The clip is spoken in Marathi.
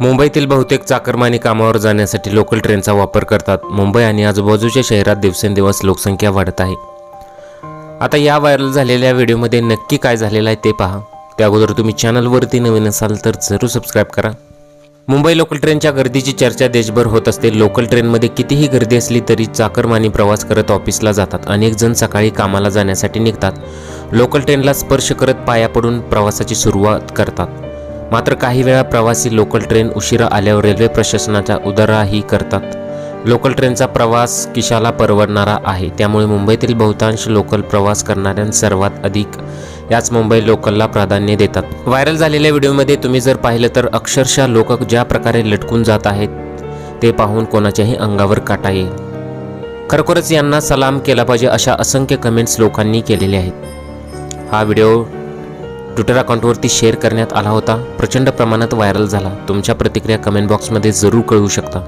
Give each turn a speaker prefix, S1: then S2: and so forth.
S1: मुंबईतील बहुतेक चाकरमानी कामावर जाण्यासाठी लोकल ट्रेनचा वापर करतात. मुंबई आणि आजूबाजूच्या शहरात दिवसेंदिवस लोकसंख्या वाढत आहे. आता या व्हायरल झालेल्या व्हिडिओमध्ये नक्की काय झालेलं आहे ते पहा. त्या अगोदर तुम्ही चॅनलवरती नवीन असाल तर जरूर सबस्क्राईब करा. मुंबई लोकल ट्रेनच्या गर्दीची चर्चा देशभर होत असते. लोकल ट्रेनमध्ये कितीही गर्दी असली तरी चाकरमानी प्रवास करत ऑफिसला जातात. अनेक जण सकाळी कामाला जाण्यासाठी निघतात. लोकल ट्रेनला स्पर्श करत पाया पडून प्रवासाची सुरुवात करतात. मात्र काही वेळा प्रवासी लोकल ट्रेन उशिरा आल्यावर रेल्वे प्रशासनाचा उदाराही करतात. लोकल ट्रेनचा प्रवास किशाला परवडणारा आहे. त्यामुळे मुंबईतील बहुतांश लोकल प्रवास करणाऱ्या सर्वात अधिक याच मुंबई लोकलला प्राधान्य देतात. व्हायरल झालेल्या व्हिडिओमध्ये तुम्ही जर पाहिलं तर अक्षरशः लोक ज्या प्रकारे लटकून जात आहेत ते पाहून कोणाच्याही अंगावर काटा येईल. खरोखरच यांना सलाम केला पाहिजे अशा असंख्य कमेंट्स लोकांनी केलेले आहेत. हा व्हिडिओ ट्विटर अकाउंटवरती शेअर करण्यात आला होता. प्रचंड प्रमाणात व्हायरल झाला. तुमच्या प्रतिक्रिया कमेंट बॉक्समध्ये जरूर कळवू शकता.